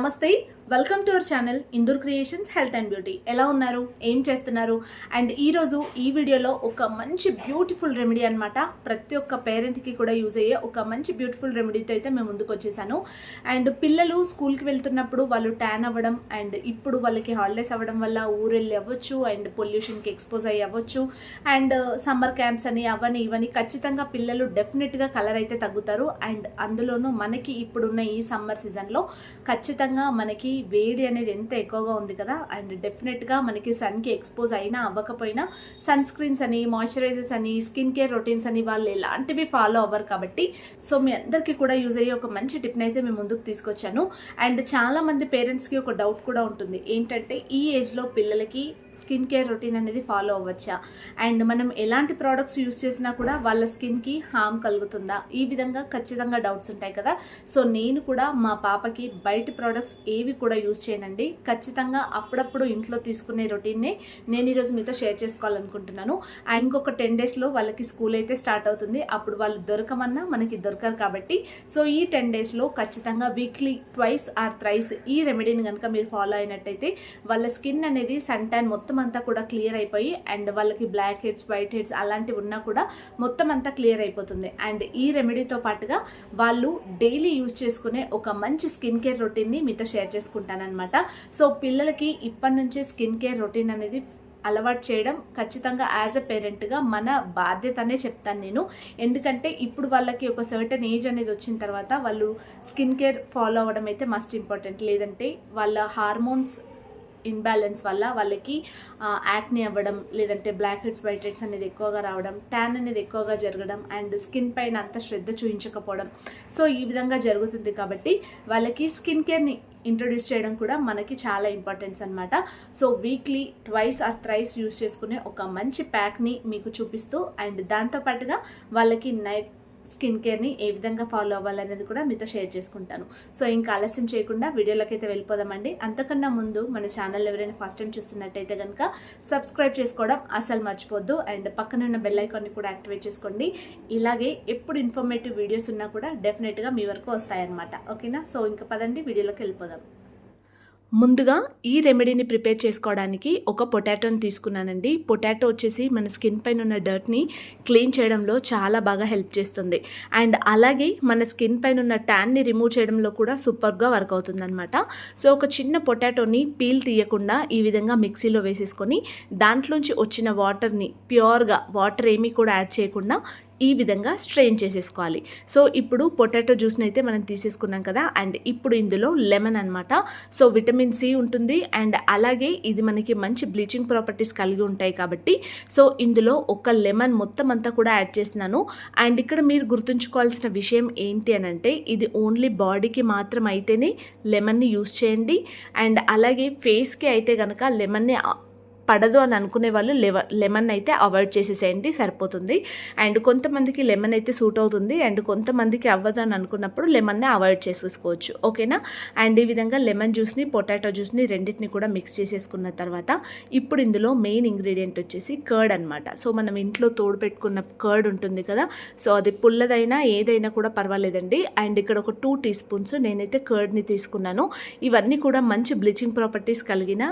నమస్తే. Welcome to our channel Indur creations health and beauty. ఎలా ఉన్నారు? ఏం చేస్తున్నారు? అండ్ ఈరోజు ఈ వీడియోలో ఒక మంచి బ్యూటిఫుల్ రెమెడీ అనమాట ప్రతి ఒక్క పేరెంట్కి కూడా యూజ్ అయ్యే ఒక మంచి బ్యూటిఫుల్ రెమెడీతో అయితే మేము ముందుకు వచ్చేసాను. అండ్ పిల్లలు స్కూల్కి వెళ్తున్నప్పుడు వాళ్ళు ట్యాన్ అవ్వడం అండ్ ఇప్పుడు వాళ్ళకి హాలిడేస్ అవ్వడం వల్ల ఊరు వెళ్ళి అవ్వచ్చు అండ్ పొల్యూషన్కి ఎక్స్పోజ్ అయ్యి అవ్వచ్చు అండ్ సమ్మర్ క్యాంప్స్ అని అవని ఇవని ఖచ్చితంగా పిల్లలు డెఫినెట్గా కలర్ అయితే తగ్గుతారు. అండ్ అందులోనూ మనకి ఇప్పుడున్న ఈ సమ్మర్ సీజన్లో ఖచ్చితంగా మనకి వేడి అనేది ఎంత ఎక్కువగా ఉంది కదా అండ్ డెఫినెట్గా మనకి సన్కి ఎక్స్పోజ్ అయినా అవ్వకపోయినా సన్ స్క్రీన్స్ అని మాయిశ్చరైజర్స్ అని స్కిన్ కేర్ రొటీన్స్ అని వాళ్ళు ఎలాంటివి ఫాలో అవ్వరు కాబట్టి సో మీ అందరికీ కూడా యూజ్ అయ్యే ఒక మంచి టిప్ని అయితే మేము ముందుకు తీసుకొచ్చాను. అండ్ చాలా మంది పేరెంట్స్కి ఒక డౌట్ కూడా ఉంటుంది. ఏంటంటే ఈ ఏజ్లో పిల్లలకి స్కిన్ కేర్ రొటీన్ అనేది ఫాలో అవ్వచ్చా? అండ్ మనం ఎలాంటి ప్రోడక్ట్స్ యూస్ చేసినా కూడా వాళ్ళ స్కిన్కి హామ్ కలుగుతుందా? ఈ విధంగా ఖచ్చితంగా డౌట్స్ ఉంటాయి కదా? సో నేను కూడా మా పాపకి బయట ప్రోడక్ట్స్ ఏవి కూడా యూస్ చేయనండి. ఖచ్చితంగా అప్పుడప్పుడు ఇంట్లో తీసుకునే రొటీన్ని నేను ఈరోజు మీతో షేర్ చేసుకోవాలనుకుంటున్నాను. అండ్ ఇంకొక టెన్ డేస్లో వాళ్ళకి స్కూల్ అయితే స్టార్ట్ అవుతుంది. అప్పుడు వాళ్ళు దొరకమన్నా మనకి దొరకరు కాబట్టి. సో ఈ టెన్ డేస్లో ఖచ్చితంగా వీక్లీ ట్వైస్ ఆర్ థ్రైస్ ఈ రెమెడీని కనుక మీరు ఫాలో అయినట్టయితే వాళ్ళ స్కిన్ అనేది సన్ ట్యాన్ మొత్తం మొత్తం అంతా కూడా క్లియర్ అయిపోయి అండ్ వాళ్ళకి బ్లాక్ హెడ్స్ వైట్ హెడ్స్ అలాంటివి ఉన్నా కూడా మొత్తం అంతా క్లియర్ అయిపోతుంది. అండ్ ఈ రెమెడీతో పాటుగా వాళ్ళు డైలీ యూజ్ చేసుకునే ఒక మంచి స్కిన్ కేర్ రొటీన్ని మీతో షేర్ చేసుకుంటానమాట సో పిల్లలకి ఇప్పటి నుంచే స్కిన్ కేర్ రొటీన్ అనేది అలవాటు చేయడం ఖచ్చితంగా యాజ్ అ పేరెంట్గా మన బాధ్యతనే చెప్తాను నేను. ఎందుకంటే ఇప్పుడు వాళ్ళకి ఒక సర్టన్ ఏజ్ అనేది వచ్చిన తర్వాత వాళ్ళు స్కిన్ కేర్ ఫాలో అవ్వడం అయితే మస్ట్ ఇంపార్టెంట్. లేదంటే వాళ్ళ హార్మోన్స్ ఇన్బ్యాలెన్స్ వల్ల వాళ్ళకి యాక్ని అవ్వడం లేదంటే బ్లాక్ హెడ్స్ వైట్ హెడ్స్ అనేది ఎక్కువగా రావడం ట్యాన్ అనేది ఎక్కువగా జరగడం అండ్ స్కిన్ పైన అంత శ్రద్ధ చూపించకపోవడం సో ఈ విధంగా జరుగుతుంది కాబట్టి వాళ్ళకి స్కిన్ కేర్ని ఇంట్రొడ్యూస్ చేయడం కూడా మనకి చాలా ఇంపార్టెన్స్ అనమాట so weekly twice or thrice use చేసుకునే ఒక మంచి ప్యాక్ని మీకు చూపిస్తూ అండ్ దాంతోపాటుగా వాళ్ళకి నైట్ స్కిన్ కేర్ని ఏ విధంగా ఫాలో అవ్వాలనేది కూడా మీతో షేర్ చేసుకుంటాను. సో ఇంకా ఆలస్యం చేయకుండా వీడియోలోకి అయితే వెళ్ళిపోదామండి. అంతకన్నా ముందు మన ఛానల్ ఎవరైనా ఫస్ట్ టైం చూస్తున్నట్టయితే కనుక సబ్స్క్రైబ్ చేసుకోవడం అసలు మర్చిపోద్దు. అండ్ పక్కన ఉన్న బెల్ ఐకాన్ని కూడా యాక్టివేట్ చేసుకోండి. ఇలాగే ఎప్పుడు ఇన్ఫర్మేటివ్ వీడియోస్ ఉన్నా కూడా డెఫినెట్గా మీ వరకు వస్తాయన్నమాట. ఓకేనా? సో ఇంకా పదండి వీడియోలోకి వెళ్ళిపోదాం. ముందుగా ఈ రెమెడీని ప్రిపేర్ చేసుకోవడానికి ఒక పొటాటోని తీసుకున్నానండి. పొటాటో వచ్చేసి మన స్కిన్ పైన ఉన్న డర్ట్ని క్లీన్ చేయడంలో చాలా బాగా హెల్ప్ చేస్తుంది. అండ్ అలాగే మన స్కిన్ పైన ఉన్న ట్యాన్ని రిమూవ్ చేయడంలో కూడా సూపర్గా వర్క్ అవుతుందన్నమాట. సో ఒక చిన్న పొటాటోని పీల్ తీయకుండా ఈ విధంగా మిక్సీలో వేసేసుకొని దాంట్లోంచి వచ్చిన వాటర్ని ప్యూర్గా వాటర్ ఏమీ కూడా యాడ్ చేయకుండా ఈ విధంగా స్ట్రెయిన్ చేసేసుకోవాలి. సో ఇప్పుడు పొటాటో జ్యూస్ని అయితే మనం తీసేసుకున్నాం కదా అండ్ ఇప్పుడు ఇందులో లెమన్ అనమాట సో విటమిన్ సి ఉంటుంది అండ్ అలాగే ఇది మనకి మంచి బ్లీచింగ్ ప్రాపర్టీస్ కలిగి ఉంటాయి కాబట్టి సో ఇందులో ఒక లెమన్ మొత్తం అంతా కూడా యాడ్ చేసినాను అండ్ ఇక్కడ మీరు గుర్తుంచుకోవాల్సిన విషయం ఏంటి అని అంటే ఇది ఓన్లీ బాడీకి మాత్రం అయితేనే లెమన్ని యూస్ చేయండి. అండ్ అలాగే ఫేస్కి అయితే కనుక లెమన్ని పడదు అని అనుకునే వాళ్ళు లెమన్ అయితే అవాయిడ్ చేసేసేయండి సరిపోతుంది. అండ్ కొంతమందికి లెమన్ అయితే సూట్ అవుతుంది అండ్ కొంతమందికి అవ్వదు అని అనుకున్నప్పుడు లెమన్నే అవాయిడ్ చేసేసుకోవచ్చు. ఓకేనా? అండ్ ఈ విధంగా లెమన్ జ్యూస్ని పొటాటో జ్యూస్ని రెండింటిని కూడా మిక్స్ చేసేసుకున్న తర్వాత ఇప్పుడు ఇందులో మెయిన్ ఇంగ్రీడియంట్ వచ్చేసి కర్డ్ అనమాట సో మనం ఇంట్లో తోడు పెట్టుకున్న కర్డ్ ఉంటుంది కదా సో అది పుల్లదైనా ఏదైనా కూడా పర్వాలేదండి. అండ్ ఇక్కడ ఒక టూ టీ స్పూన్స్ నేనైతే కర్డ్ని తీసుకున్నాను. ఇవన్నీ కూడా మంచి బ్లీచింగ్ ప్రాపర్టీస్ కలిగిన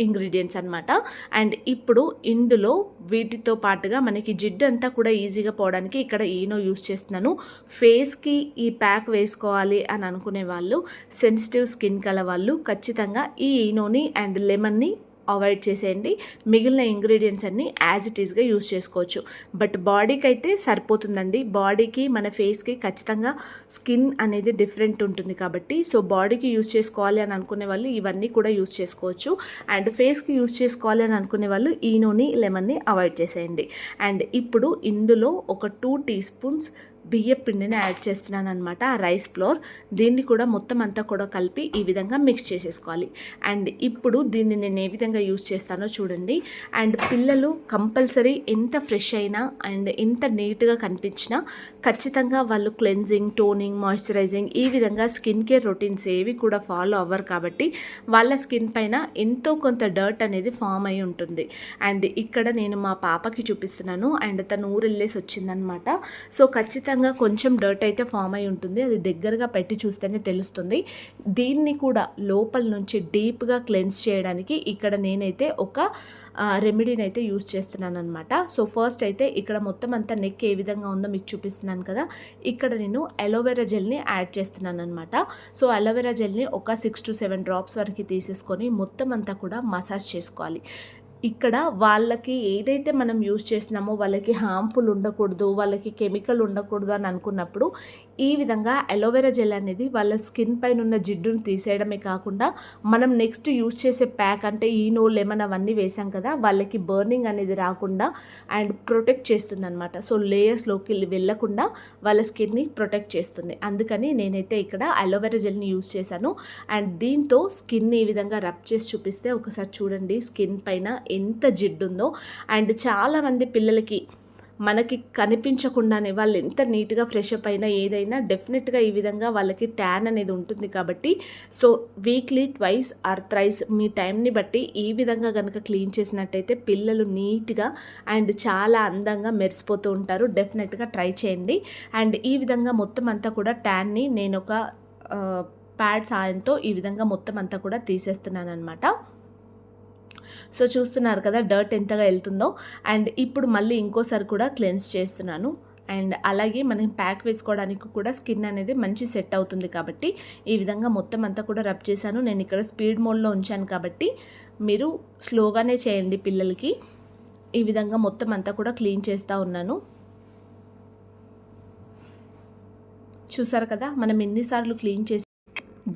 ఇంగ్రీడియంట్స్ అనమాట అండ్ ఇప్పుడు ఇందులో వీటితో పాటుగా మనకి జిడ్డు అంతా కూడా ఈజీగా పోవడానికి ఇక్కడ ఈనో యూస్ చేస్తున్నాను. ఫేస్కి ఈ ప్యాక్ వేసుకోవాలి అని అనుకునే వాళ్ళు సెన్సిటివ్ స్కిన్ కల వాళ్ళు ఖచ్చితంగా ఈ ఈనోని అండ్ లెమన్ని అవాయిడ్ చేసేయండి. మిగిలిన ఇంగ్రీడియంట్స్ అన్నీ యాజ్ ఇట్ ఈస్గా యూస్ చేసుకోవచ్చు. బట్ బాడీకి అయితే సరిపోతుందండి. బాడీకి మన ఫేస్కి ఖచ్చితంగా స్కిన్ అనేది డిఫరెంట్ ఉంటుంది కాబట్టి సో బాడీకి యూజ్ చేసుకోవాలి అని అనుకునే వాళ్ళు ఇవన్నీ కూడా యూస్ చేసుకోవచ్చు. అండ్ ఫేస్కి యూస్ చేసుకోవాలి అని అనుకునే వాళ్ళు ఈనోని లెమన్ని అవాయిడ్ చేసేయండి. అండ్ ఇప్పుడు ఇందులో ఒక టూ టీ స్పూన్స్ బియ్య పిండిని యాడ్ చేస్తున్నాను అనమాట ఆ రైస్ ఫ్లోర్. దీన్ని కూడా మొత్తం అంతా కూడా కలిపి ఈ విధంగా మిక్స్ చేసేసుకోవాలి. అండ్ ఇప్పుడు దీన్ని నేను ఏ విధంగా యూస్ చేస్తానో చూడండి. అండ్ పిల్లలు కంపల్సరీ ఎంత ఫ్రెష్ అయినా అండ్ ఎంత నీట్గా కనిపించినా ఖచ్చితంగా వాళ్ళు క్లెన్జింగ్ టోనింగ్ మాయిశ్చరైజింగ్ ఈ విధంగా స్కిన్ కేర్ రొటీన్స్ ఏవి కూడా ఫాలో అవ్వరు కాబట్టి వాళ్ళ స్కిన్ పైన ఎంతో కొంత డర్ట్ అనేది ఫామ్ అయి ఉంటుంది. అండ్ ఇక్కడ నేను మా పాపకి చూపిస్తున్నాను. అండ్ తను ఊరు వెళ్ళేసి వచ్చిందనమాట సో ఖచ్చితంగా ఖచ్చితంగా కొంచెం డర్ట్ అయితే ఫామ్ అయి ఉంటుంది. అది దగ్గరగా పెట్టి చూస్తేనే తెలుస్తుంది. దీన్ని కూడా లోపల నుంచి డీప్గా క్లెన్స్ చేయడానికి ఇక్కడ నేనైతే ఒక రెమెడీని అయితే యూస్ చేస్తున్నాను అనమాట సో ఫస్ట్ అయితే ఇక్కడ మొత్తం అంతా నెక్ ఏ విధంగా ఉందో మీకు చూపిస్తున్నాను కదా. ఇక్కడ నేను అలోవెరా జెల్ని యాడ్ చేస్తున్నాను అనమాట సో అలోవెరా జెల్ని ఒక సిక్స్ టు సెవెన్ డ్రాప్స్ వరకు తీసేసుకొని మొత్తం అంతా కూడా మసాజ్ చేసుకోవాలి. ఇక్కడ వాళ్ళకి ఏదైతే మనం యూజ్ చేసినామో వాళ్ళకి హార్మ్ఫుల్ ఉండకూడదు వాళ్ళకి కెమికల్ ఉండకూడదు అని అనుకున్నప్పుడు ఈ విధంగా అలోవెరా జెల్ అనేది వాళ్ళ స్కిన్ పైన ఉన్న జిడ్డును తీసేయడమే కాకుండా మనం నెక్స్ట్ యూజ్ చేసే ప్యాక్ అంటే ఈనో లెమన్ అవన్నీ వేసాం కదా వాళ్ళకి బర్నింగ్ అనేది రాకుండా అండ్ ప్రొటెక్ట్ చేస్తుంది అనమాట సో లేయర్స్లోకి వెళ్ళకుండా వాళ్ళ స్కిన్ని ప్రొటెక్ట్ చేస్తుంది. అందుకని నేనైతే ఇక్కడ అలోవెరా జెల్ని యూజ్ చేశాను. అండ్ దీంతో స్కిన్ ఈ విధంగా రబ్ చేసి చూపిస్తే ఒకసారి చూడండి స్కిన్ పైన ఎంత జిడ్డు ఉందో అండ్ చాలామంది పిల్లలకి మనకి కనిపించకుండానే వాళ్ళు ఎంత నీట్గా ఫ్రెష్ అప్ అయినా ఏదైనా డెఫినెట్గా ఈ విధంగా వాళ్ళకి ట్యాన్ అనేది ఉంటుంది కాబట్టి so weekly twice or thrice మీ టైంని బట్టి ఈ విధంగా కనుక క్లీన్ చేసినట్టయితే పిల్లలు నీట్గా అండ్ చాలా అందంగా మెరిసిపోతూ ఉంటారు. డెఫినెట్గా ట్రై చేయండి. అండ్ ఈ విధంగా మొత్తం అంతా కూడా ట్యాన్ని నేను ఒక ప్యాడ్ సాయంతో ఈ విధంగా మొత్తం అంతా కూడా తీసేస్తున్నాను అనమాట సో చూస్తున్నారు కదా డర్ట్ ఎంతగా వెళ్తుందో. అండ్ ఇప్పుడు మళ్ళీ ఇంకోసారి కూడా క్లెన్స్ చేస్తున్నాను. అండ్ అలాగే మనం ప్యాక్ వేసుకోవడానికి కూడా స్కిన్ అనేది మంచి సెట్ అవుతుంది కాబట్టి ఈ విధంగా మొత్తం అంతా కూడా రబ్ చేశాను. నేను ఇక్కడ స్పీడ్ మోడ్లో ఉంచాను కాబట్టి మీరు స్లోగానే చేయండి పిల్లలకి. ఈ విధంగా మొత్తం అంతా కూడా క్లీన్ చేస్తూ ఉన్నాను. చూసారు కదా మనం ఎన్నిసార్లు క్లీన్ చేసి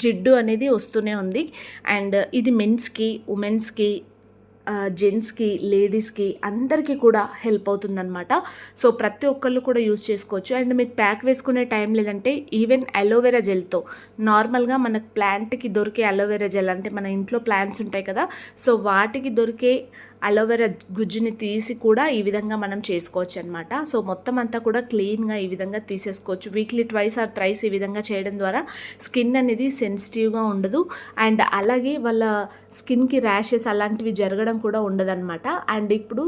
జిడ్డు అనేది వస్తూనే ఉంది. అండ్ ఇది మెన్స్కి ఉమెన్స్కి జెంట్స్కి లేడీస్కి అందరికీ కూడా హెల్ప్ అవుతుందన్నమాట. సో ప్రతి ఒక్కళ్ళు కూడా యూజ్ చేసుకోవచ్చు. అండ్ మీకు ప్యాక్ వేసుకునే టైం లేదంటే ఈవెన్ అలోవెరా జెల్తో నార్మల్గా మనకు ప్లాంట్కి దొరికే అలోవెరా జెల్ అంటే మన ఇంట్లో ప్లాంట్స్ ఉంటాయి కదా సో వాటికి దొరికే అలోవెరా గుజ్జుని తీసి కూడా ఈ విధంగా మనం చేసుకోవచ్చు అనమాట సో మొత్తం అంతా కూడా క్లీన్గా ఈ విధంగా తీసేసుకోవచ్చు. వీక్లీ ట్వైస్ ఆర్ థ్రైస్ ఈ విధంగా చేయడం ద్వారా స్కిన్ అనేది సెన్సిటివ్గా ఉండదు. అండ్ అలాగే వాళ్ళ స్కిన్కి ర్యాషెస్ అలాంటివి జరగడం కూడా ఉండదన్నమాట. అండ్ ఇప్పుడు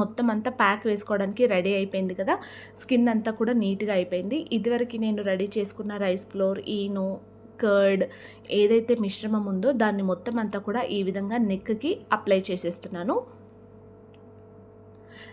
మొత్తం అంతా ప్యాక్ వేసుకోవడానికి రెడీ అయిపోయింది కదా. స్కిన్ అంతా కూడా నీట్గా అయిపోయింది. ఇదివరకు నేను రెడీ చేసుకున్న రైస్ ఫ్లోర్ ఈనో కర్డ్ ఏదైతే మిశ్రమం ఉందో దాన్ని మొత్తం అంతా కూడా ఈ విధంగా నెక్కి అప్లై చేసేస్తున్నాను.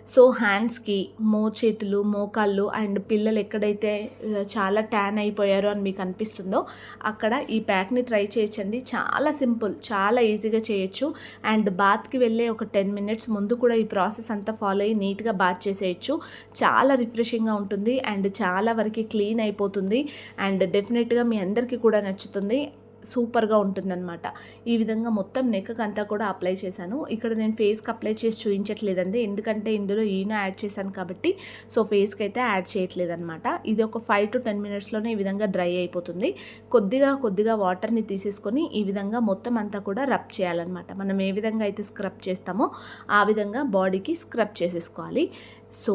సో హ్యాండ్స్కి మోచేతులు మోకాళ్ళు అండ్ పిల్లలు ఎక్కడైతే చాలా ట్యాన్ అయిపోయారో అని మీకు అనిపిస్తుందో అక్కడ ఈ ప్యాక్ని ట్రై చేయొచ్చండి. చాలా సింపుల్ చాలా ఈజీగా చేయొచ్చు. అండ్ బాత్కి వెళ్ళే ఒక టెన్ మినిట్స్ ముందు కూడా ఈ ప్రాసెస్ అంతా ఫాలో అయ్యి నీట్గా బాత్ చేసేయచ్చు. చాలా రిఫ్రెషింగ్గా ఉంటుంది. అండ్ చాలా వరకు క్లీన్ అయిపోతుంది. అండ్ డెఫినెట్గా మీ అందరికీ కూడా నచ్చుతుంది. సూపర్గా ఉంటుందన్నమాట. ఈ విధంగా మొత్తం నెక్ అంతా కూడా అప్లై చేశాను. ఇక్కడ నేను ఫేస్కి అప్లై చేసి చూపించట్లేదండి ఎందుకంటే ఇందులో ఈనో యాడ్ చేశాను కాబట్టి సో ఫేస్కి అయితే యాడ్ చేయట్లేదన్నమాట. ఇది ఒక ఫైవ్ టు టెన్ మినిట్స్లోనే ఈ విధంగా డ్రై అయిపోతుంది. కొద్దిగా కొద్దిగా వాటర్ని తీసేసుకొని ఈ విధంగా మొత్తం అంతా కూడా రబ్ చేయాలన్నమాట. మనం ఏ విధంగా అయితే స్క్రబ్ చేస్తామో ఆ విధంగా బాడీకి స్క్రబ్ చేసేసుకోవాలి. సో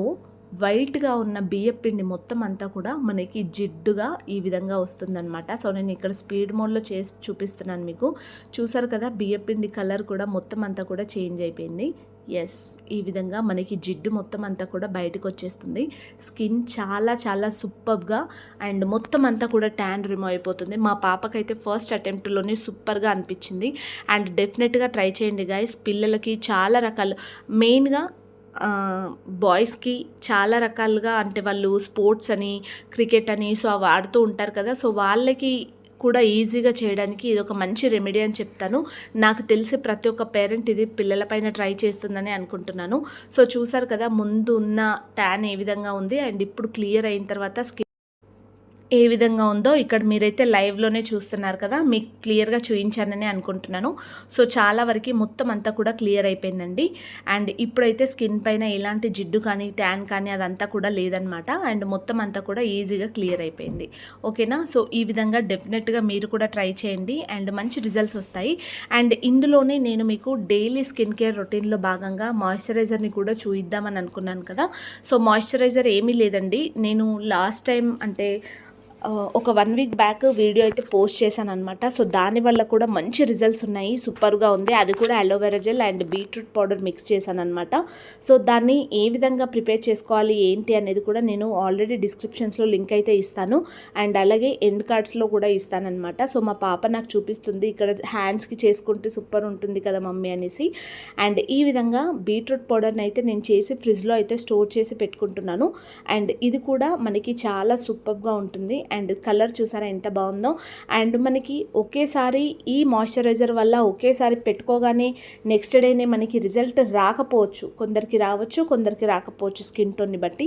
వైట్గా ఉన్న బియ్యం పిండి మొత్తం అంతా కూడా మనకి జిడ్డుగా ఈ విధంగా వస్తుందన్నమాట. సో నేను ఇక్కడ స్పీడ్ మోడ్లో చేసి చూపిస్తున్నాను మీకు. చూసారు కదా బియ్యం పిండి కలర్ కూడా మొత్తం అంతా కూడా చేంజ్ అయిపోయింది. ఎస్ ఈ విధంగా మనకి జిడ్డు మొత్తం అంతా కూడా బయటకు వచ్చేస్తుంది. స్కిన్ చాలా చాలా సూపర్గా అండ్ మొత్తం అంతా కూడా ట్యాన్ రిమూవ్ అయిపోతుంది. మా పాపకైతే ఫస్ట్ అటెంప్ట్లోనే సూపర్గా అనిపించింది. అండ్ డెఫినెట్గా ట్రై చేయండి గాయస్ పిల్లలకి చాలా రకాలు మెయిన్గా బాయ్స్కి చాలా రకాలుగా అంటే వాళ్ళు స్పోర్ట్స్ అని క్రికెట్ అని సో అవి ఆడుతూ ఉంటారు కదా. సో వాళ్ళకి కూడా ఈజీగా చేయడానికి ఇది ఒక మంచి రెమెడీ అని చెప్తాను. నాకు తెలిసి ప్రతి ఒక్క పేరెంట్ ఇది పిల్లలపైన ట్రై చేస్తుందని అనుకుంటున్నాను. సో చూసారు కదా ముందు ఉన్న ట్యాన్ ఏ విధంగా ఉంది. అండ్ ఇప్పుడు క్లియర్ అయిన తర్వాత స్కిన్ ఏ విధంగా ఉందో ఇక్కడ మీరైతే లైవ్లోనే చూస్తున్నారు కదా మీకు క్లియర్గా చూపించానని అనుకుంటున్నాను. సో చాలా వరకు మొత్తం అంతా కూడా క్లియర్ అయిపోయిందండి. అండ్ ఇప్పుడైతే స్కిన్ పైన ఎలాంటి జిడ్డు కానీ ట్యాన్ కానీ అదంతా కూడా లేదనమాట అండ్ మొత్తం అంతా కూడా ఈజీగా క్లియర్ అయిపోయింది. ఓకేనా? సో ఈ విధంగా డెఫినెట్గా మీరు కూడా ట్రై చేయండి. అండ్ మంచి రిజల్ట్స్ వస్తాయి. అండ్ ఇందులోనే నేను మీకు డైలీ స్కిన్ కేర్ రొటీన్లో భాగంగా మాయిశ్చరైజర్ని కూడా చూయిద్దామని అనుకున్నాను కదా. సో మాయిశ్చరైజర్ ఏమీ లేదండి. నేను లాస్ట్ టైం అంటే ఒక వన్ వీక్ బ్యాక్ వీడియో అయితే పోస్ట్ చేశాను అనమాట సో దానివల్ల కూడా మంచి రిజల్ట్స్ ఉన్నాయి. సూపర్గా ఉంది. అది కూడా aloe vera gel and beetroot powder mix చేశాను అనమాట సో దాన్ని ఏ విధంగా ప్రిపేర్ చేసుకోవాలి ఏంటి అనేది కూడా నేను ఆల్రెడీ డిస్క్రిప్షన్స్లో లింక్ అయితే ఇస్తాను. అండ్ అలాగే ఎండ్ కార్డ్స్లో కూడా ఇస్తానమాట సో మా పాప నాకు చూపిస్తుంది. ఇక్కడ హ్యాండ్స్కి చేసుకుంటే సూపర్ ఉంటుంది కదా మమ్మీ అనేసి. అండ్ ఈ విధంగా బీట్రూట్ పౌడర్ని అయితే నేను చేసి ఫ్రిడ్జ్లో అయితే స్టోర్ చేసి పెట్టుకుంటున్నాను. అండ్ ఇది కూడా మనకి చాలా సూపర్గా ఉంటుంది. అండ్ కలర్ చూసారా ఎంత బాగుందో. అండ్ మనకి ఒకేసారి ఈ మాయిశ్చరైజర్ వల్ల ఒకేసారి పెట్టుకోగానే నెక్స్ట్ డేనే మనకి రిజల్ట్ రాకపోవచ్చు. కొందరికి రావచ్చు కొందరికి రాకపోవచ్చు స్కిన్ టోన్ని బట్టి.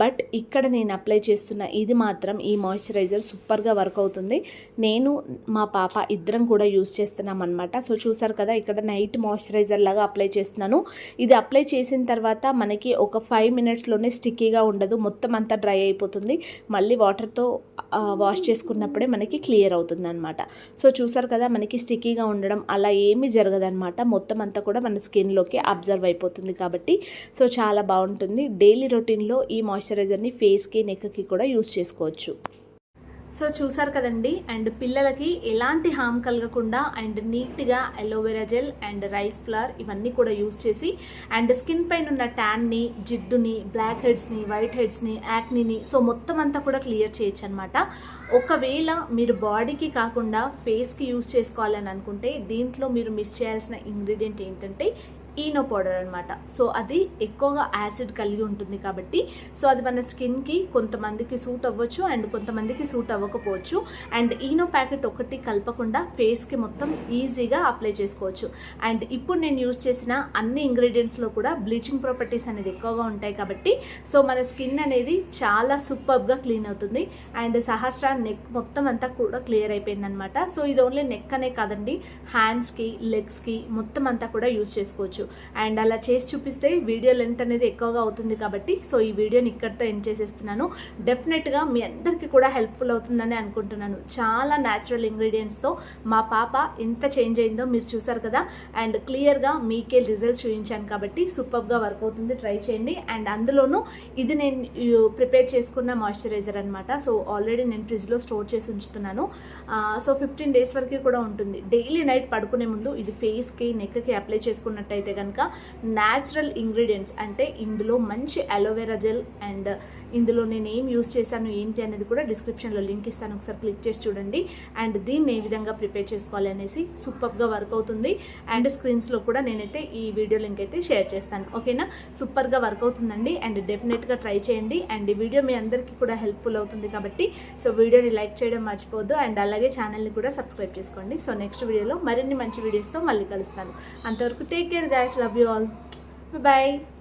బట్ ఇక్కడ నేను అప్లై చేస్తున్న ఇది మాత్రం ఈ మాయిశ్చరైజర్ సూపర్గా వర్క్ అవుతుంది. నేను మా పాప ఇద్దరం కూడా యూస్ చేస్తున్నాం అనమాట సో చూసారు కదా ఇక్కడ నైట్ మాయిశ్చరైజర్ లాగా అప్లై చేస్తున్నాను. ఇది అప్లై చేసిన తర్వాత మనకి ఒక ఫైవ్ మినిట్స్లోనే స్టిక్కీగా ఉండదు. మొత్తం అంతా డ్రై అయిపోతుంది. మళ్ళీ వాటర్తో వాష్ చేసుకున్నప్పుడే మనకి క్లియర్ అవుతుంది అనమాట సో చూసారు కదా మనకి స్టిక్కీగా ఉండడం అలా ఏమీ జరగదనమాట మొత్తం అంతా కూడా మన స్కిన్లోకి అబ్జర్వ్ అయిపోతుంది కాబట్టి. సో చాలా బాగుంటుంది. డైలీ రొటీన్లో ఈ మాయిశ్చరైజర్ని ఫేస్కి నెక్కి కూడా యూస్ చేసుకోవచ్చు. సో చూసారు కదండి అండ్ పిల్లలకి ఎలాంటి హామ్ కలగకుండా అండ్ నీట్గా aloe vera gel and rice flour ఇవన్నీ కూడా యూస్ చేసి అండ్ స్కిన్ పైన ఉన్న ట్యాన్ని జిడ్డుని బ్లాక్ హెడ్స్ని వైట్ హెడ్స్ని యాక్నీని సో మొత్తం అంతా కూడా క్లియర్ చేయొచ్చు అనమాట ఒకవేళ మీరు బాడీకి కాకుండా ఫేస్కి యూస్ చేసుకోవాలని అనుకుంటే దీంట్లో మీరు మిస్ చేయాల్సిన ఇంగ్రీడియంట్ ఏంటంటే ఈనో పౌడర్ అనమాట సో అది ఎక్కువగా యాసిడ్ కలిగి ఉంటుంది కాబట్టి సో అది మన స్కిన్కి కొంతమందికి సూట్ అవ్వచ్చు అండ్ కొంతమందికి సూట్ అవ్వకపోవచ్చు. అండ్ ఈనో ప్యాకెట్ ఒకటి కలపకుండా ఫేస్కి మొత్తం ఈజీగా అప్లై చేసుకోవచ్చు. అండ్ ఇప్పుడు నేను యూజ్ చేసిన అన్ని ఇంగ్రీడియంట్స్లో కూడా బ్లీచింగ్ ప్రాపర్టీస్ అనేది ఎక్కువగా ఉంటాయి కాబట్టి సో మన స్కిన్ అనేది చాలా సూపర్గా క్లీన్ అవుతుంది. అండ్ సహస్ర నెక్ మొత్తం అంతా కూడా క్లియర్ అయిపోయింది అనమాట సో ఇది ఓన్లీ నెక్ అనే కాదండి హ్యాండ్స్కి లెగ్స్కి మొత్తం అంతా కూడా యూజ్ చేసుకోవచ్చు. అండ్ అలా చేసి చూపిస్తే వీడియో లెంత్ అనేది ఎక్కువగా అవుతుంది కాబట్టి సో ఈ వీడియోని ఇక్కడితో ఎండ్ చేసేస్తున్నాను. డెఫినెట్గా మీ అందరికీ కూడా హెల్ప్ఫుల్ అవుతుందని అనుకుంటున్నాను. చాలా న్యాచురల్ ఇంగ్రీడియంట్స్తో మా పాప ఎంత చేంజ్ అయిందో మీరు చూసారు కదా. అండ్ క్లియర్గా మీకే రిజల్ట్స్ చూపించాను కాబట్టి సూపర్గా వర్క్ అవుతుంది. ట్రై చేయండి. అండ్ అందులోనూ ఇది నేను ప్రిపేర్ చేసుకున్న మాయిశ్చరైజర్ అనమాట సో ఆల్రెడీ నేను ఫ్రిడ్జ్లో స్టోర్ చేసి ఉంచుతున్నాను. సో ఫిఫ్టీన్ డేస్ వరకు కూడా ఉంటుంది. డైలీ నైట్ పడుకునే ముందు ఇది ఫేస్కి నెక్కి అప్లై చేసుకున్నట్టయితే కనుక న్యాచురల్ ఇంగ్రీడియంట్స్ అంటే ఇందులో మంచి అలోవెరా జెల్ అండ్ ఇందులో నేను ఏం యూస్ చేశాను ఏంటి అనేది కూడా డిస్క్రిప్షన్లో లింక్ ఇస్తాను. ఒకసారి క్లిక్ చేసి చూడండి. అండ్ దీన్ని ఏ విధంగా ప్రిపేర్ చేసుకోవాలి అనేసి సూపర్గా వర్క్ అవుతుంది. అండ్ స్క్రీన్స్లో కూడా నేనైతే ఈ వీడియో లింక్ అయితే షేర్ చేస్తాను. ఓకేనా సూపర్గా వర్క్ అవుతుందండి. అండ్ డెఫినెట్గా ట్రై చేయండి. అండ్ ఈ వీడియో మీ అందరికీ కూడా హెల్ప్ఫుల్ అవుతుంది కాబట్టి సో వీడియోని లైక్ చేయడం మర్చిపోవద్దు. అండ్ అలాగే ఛానల్ని కూడా సబ్స్క్రైబ్ చేసుకోండి. సో నెక్స్ట్ వీడియోలో మరిన్ని మంచి వీడియోస్తో మళ్ళీ కలుస్తాను. అంతవరకు take care guys. Love you all. Bye-bye.